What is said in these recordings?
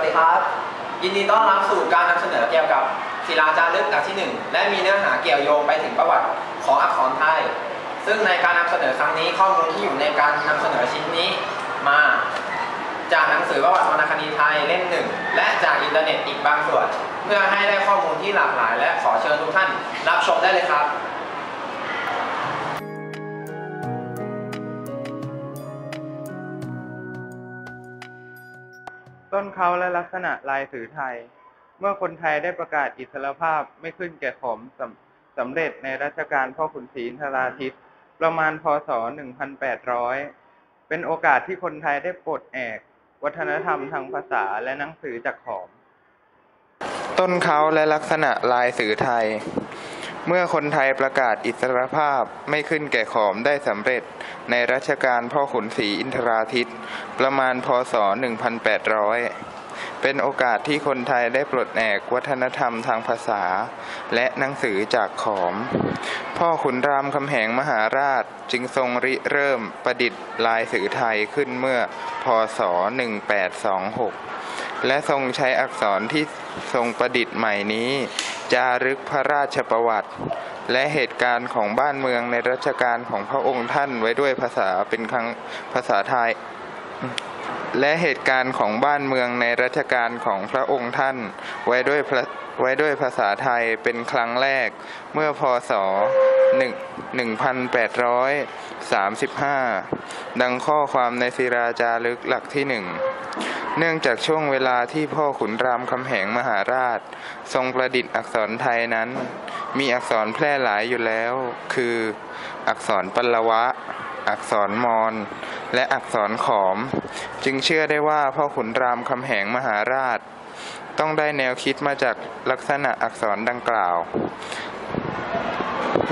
วัสดีครับ ยินดีต้อนรับสู่การนำเสนอเกี่ยวกับศิลาจารึกหลักที่ 1 และมีเนื้อหาเกี่ยวโยงไปถึงประวัติของอักษรไทย ซึ่งในการนำเสนอครั้งนี้ข้อมูลที่อยู่ในการนำเสนอชิ้นนี้มา จากหนังสือประวัติวรรณคดีไทยเล่มหนึ่งและจากอินเทอร์เน็ตอีกบางส่วน เพื่อให้ได้ข้อมูลที่หลากหลาย และขอเชิญทุกท่าน รับชมได้เลยครับ ต้นเขาและลักษณะลายสื่อไทย เมื่อคนไทยได้ประกาศอิสรภาพไม่ขึ้นแก่ขอมสำสำเร็จในรัชกาลพ่อขุนศรีอินทราทิต ประมาณพศ 1800 เป็นโอกาสที่คนไทยได้ปลดแอก วัฒนธรรมทางภาษาและหนังสือจากขอม ต้นเขาและลักษณะลายสื่อไทย เมื่อคนไทยประกาศอิสรภาพไม่ขึ้นแก่ขอมได้สำเร็จ ในรัชกาลพ่อขุนศรีอินทราทิต ประมาณพศ 1800 เป็นโอกาสที่คนไทยได้ปลดแอกวัฒนธรรมทางภาษา และหนังสือจากขอม พ่อขุนรามคำแหงมหาราชจึงทรงริเริ่มประดิษฐ์ลายสื่อไทยขึ้นเมื่อพศ 1826 และทรงใช้อักษรที่ทรงประดิษฐ์ใหม่นี้ จารึกพระราชประวัติ และเหตุการณ์ของบ้านเมืองในรัชกาลของพระองค์ท่านไว้ด้วยภาษาเป็นครั้งภาษาไทย และเหตุการณ์ของบ้านเมืองในรัชกาลของพระองค์ท่านไว้ด้วยไว้ด้วยภาษาไทยเป็นครั้งแรกเมื่อพศ1 1835 ดังข้อความในศิราจารึกหลักที่หนึ่ง เนื่องจากช่วงเวลาที่พ่อขุนรามคำแหงมหาราช ทรงประดิษฐ์อักษรไทยนั้น มีอักษรแพร่หลายอยู่แล้ว คือ อักษรปัลวะ อักษรมอญและอักษรขอม จึงเชื่อได้ว่าพ่อขุนรามคำแหงมหาราช ต้องได้แนวคิดมาจากลักษณะอักษรดังกล่าว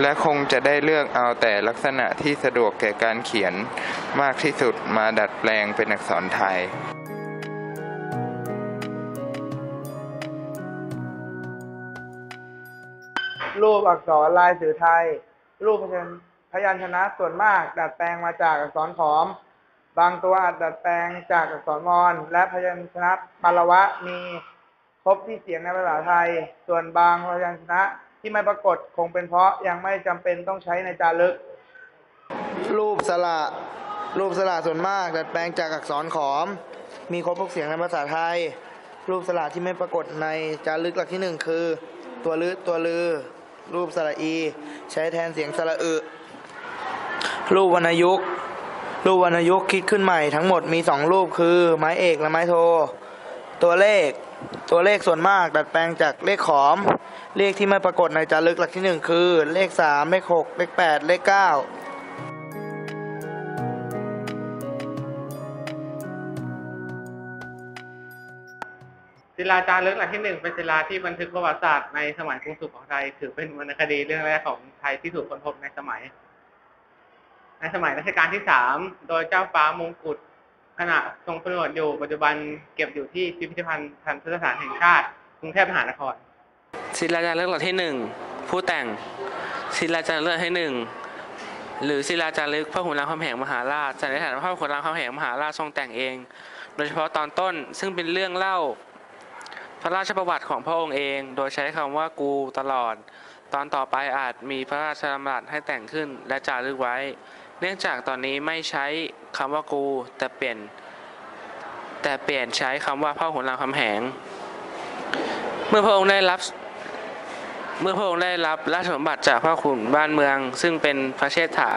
และคงจะได้เลือกเอาแต่ลักษณะที่สะดวกแก่การเขียนมากที่สุดมาดัดแปลงเป็นอักษรไทย รูปอักษรลายสื่อไทย รูปพยัญพยัญชนะส่วนมาก ดัดแปลงมาจากอักษรขอม บางตัวอาจดัดแปลงจากอักษรมอญและพยัญชนะปาละวะมีครบที่เสียงในภาษาไทย ส่วนบางพยัญชนะที่ไม่ปรากฏคงเป็นเพราะยังไม่จำเป็นต้องใช้ในจารึก รูปสระรูปสระส่วนมาก ดัดแปลงจากอักษรขอม มีครบทุกเสียงในภาษาไทย รูปสระที่ไม่ปรากฏในจารึกหลักที่หนึ่งคือ ตัวลือตัวลือ รูปสระอี ใช้แทนเสียงสระอึรูปวรรณยุกรูปวรรณยุกคิดขึ้นใหม่ทั้งหมดมีสองรูปคือ ไม้เอกและไม้โท ตัวเลข ตัวเลขส่วนมากดัดแปลงจากเลขขอม เลขที่ไม่ปรากฏในจารึกหลักที่หนึ่งคือ เลขสามเลขหกเลขแปดเลขเก้า ลาจารึกหลักที่หนึ่งเป็นศิลาที่บันทึกประวัติศาสตร์ในสมัยกรุงสุขของไทย ถือเป็นวรรณคดีเรื่องแรกของไทยที่ถูกค้นพบในสมัย ในสมัยรัชกาลที่สามโดยเจ้าฟ้ามงกุฎขณะทรงผนวดอยู่ปัจจุบันเก็บอยู่ที่พิพิธภัณฑ์ทันสถานแห่งชาติกรุงเทพมหานครศิลาจารึกหลักที่หนึ่งผู้แต่งศิลาจารึกหลักที่หนึ่งหรือศิลาจารึกพระขุนรามคำแหงมหาราชสันนิษฐานว่าพระขุนรามคำแหงมหาราชทรงแต่งเอง โดยเฉพาะตอนต้นซึ่งเป็นเรื่องเล่า พระราชประวัติของพระองค์เอง โดยใช้คำว่ากูตลอด ตอนต่อไปอาจมีพระราชดำรัสให้แต่งขึ้นและจารึกไว้ เนื่องจากตอนนี้ไม่ใช้คำว่ากู แต่เปลี่ยน แต่เปลี่ยนใช้คำว่าพระขุนรามคำแหง เมื่อพระองค์ได้รับเมื่อพระองค์ได้รับราชสมบัติจากพระขุนบ้านเมือง ซึ่งเป็นพระเชษฐา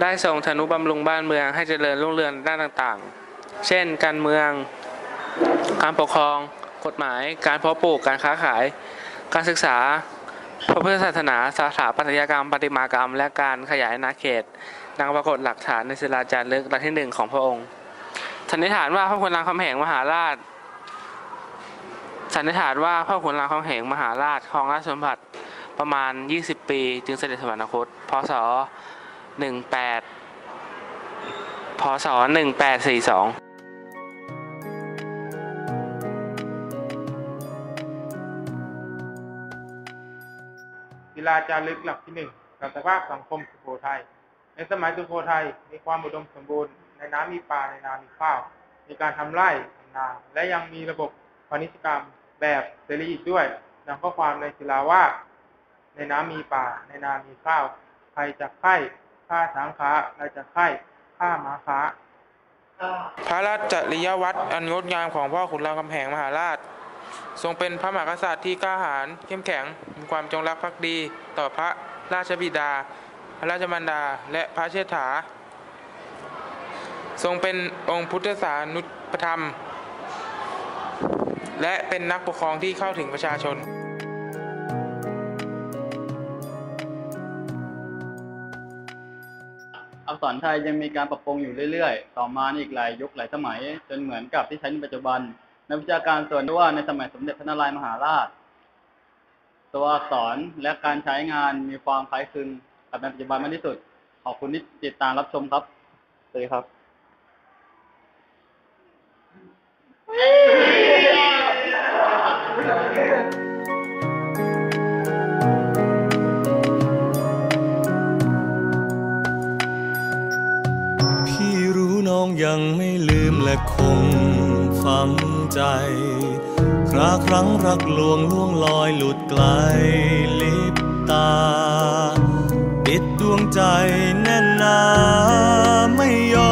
ได้ทรงทนุบำรุงบ้านเมืองให้เจริญรุ่งเรืองด้านต่างๆ เช่น การเมือง การปกครอง กฎหมาย การเพาะปลูก การค้าขาย การศึกษา พระพุทธศาสนาสถาปัตยกรรมประติมากรรม และการขยายอาณาเขตดังปรากฏหลักฐานในศิลาจารึกหลักที่หนึ่งของพระองค์ สันนิษฐานว่าพระขุนรามคำแหงมหาราช สันนิษฐานว่าพระขุนรามคำแหงมหาราชครองราชสมบัติประมาณ 20 ปี จึงเสด็จสวรรคต พศ 18 พศ 1842 ศิลาจารึกหลักที่หนึ่งกับสภาพสังคมสุโขทัย ในสมัยสุโขทัยมีความอุดมสมบูรณ์ ในน้ำมีปลาในนามีข้าว มีการทำไร่ทำนา และยังมีระบบพาณิชยกรรมแบบเสรีอีกด้วยดังข้อความในศิลาว่า ในน้ำมีป่า ในนามีข้าว ใครจะไข่ฆ่าช้างค้าใครจะไข่ฆ่าม้าค้า พระราชจริยวัตรอันงดงามของพ่อขุนรามคำแหงมหาราช ทรงเป็นพระมหากษัตริย์ที่กล้าหาญเข้มแข็ง มีความจงรักภักดี ต่อพระราชบิดา พระราชมารดา และพระเชษฐา ทรงเป็นองค์พุทธศาสนุปธรรม และเป็นนักปกครองที่เข้าถึงประชาชน อักษรไทยยังมีการปรับปรุงอยู่เรื่อยๆ ต่อมาในอีกหลายยุคหลายสมัย จนเหมือนกับที่ใช้ในปัจจุบัน นักวิชาการส่วนว่าในสมัยสมเด็จพระนารายมหาราช ตัวอักษรและการใช้งานมีความคล้ายคลึงกับในปัจจุบันมากที่สุด ขอบคุณที่ติดตามรับชมครับสวัสดีครับ ราครั้งรักลวงล่วงลอยหลุดไกลลิบตา ปิดดวงใจแน่นหนาไม่ยอม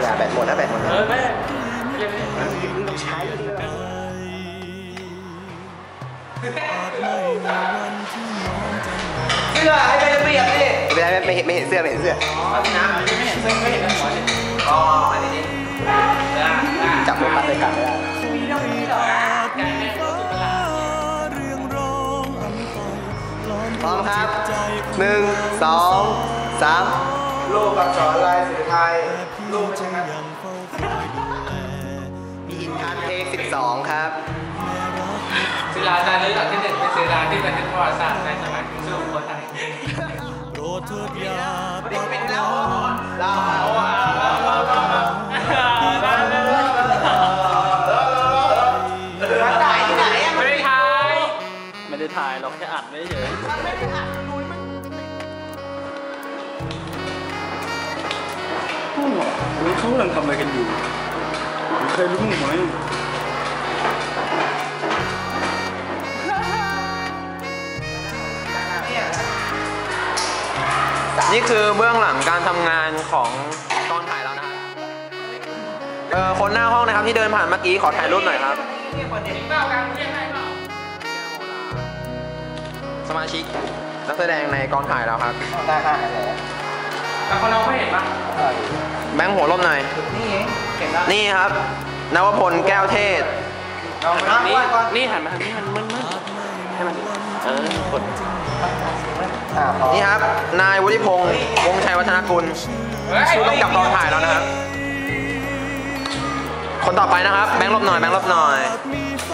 อย่าแบตหมดนะแบตหมดนะเออแม่อาจไม่มีวันที่น้องจะมองเสื้อให้ไปเปรียบดิไม่ได้ไม่เห็นไม่เห็นเสื้อไม่เห็นเสื้ออ๋อพี่น้ำอันนี้ไม่เห็นเส้นไม่เห็นหัวเลยอ๋ออันนี้นี่ได้ได้จับมือปัดเลยกลับไม่ได้เรื่องร้องอันไฟล้อมพร้อมครับหนึ่งสองสาม รูปอักษรลายสื่อไทยรูปยังยังเฝ้าคอยดูแลมีอินทานเทคสิบสองครับศิลาจารึกหลักที่หนึ่งเป็นศิลาที่บันทึกประวัติศาสตร์ในสมัยกรุงสุโขทัยโปรดเถิดอย่าปัดเป็นป้แล้วองเรา รู้เขากำลังทำอะไรกันอยู่เคยรู้ไหมนี่คือเบื้องหลังการทำงานของตอนถ่ายแล้วนะครับเออคนหน้าห้องนะครับที่เดินผ่านเมื่อกี้ขอถ่ายรูปหน่อยครับ สมาชิกนักแสดงในกองถ่ายแล้วครับได้ค่ะแต่คนเราไม่เห็นปะ แบงค์หัวร่มหน่อยนี่เองเก็บได้นี่ครับนวพลแก้วเทศเราไปนั่งนี่ไหว้ก่อนนี่หันมาทางนี้มันมึนมึนให้มันเออกดอ่าพอนี่ครับ นายวุฒิพงศ์วงศ์ชัยวัฒนกุลผู้กำกับกองถ่ายแล้วนะครับ คนต่อไปนะครับ แบงค์ลบหน่อย แบงค์ลบหน่อย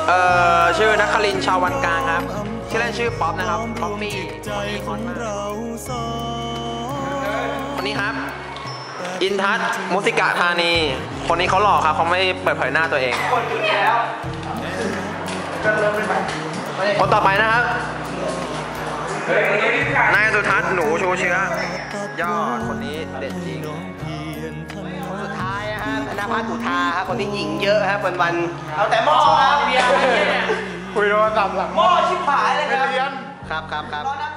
เอ่อ ชื่อนักคลินทร์ชาววันกลางครับ ชื่อเล่นชื่อป๊อปนะครับ ป๊อปปี้ใจของเราสองคนนี้ครับ อินทัศน์มุสิกะธานี คนนี้เขาหล่อครับเขาไม่เปิดเผยหน้าตัวเอง คนต่อไปนะครับ นายสุทัศน์หนูชูเชื้อ ยอดคนนี้เด็ดจริงเพียนท่านคนสุดท้ายนะฮะธนพัฒน์อุทาครับคนที่หญิงเยอะครับวันวันๆเอาแต่หม้อครับคุยโทรศัพท์หลังหม้อชิบหายเลยครับ ครับครับครับตอนนัก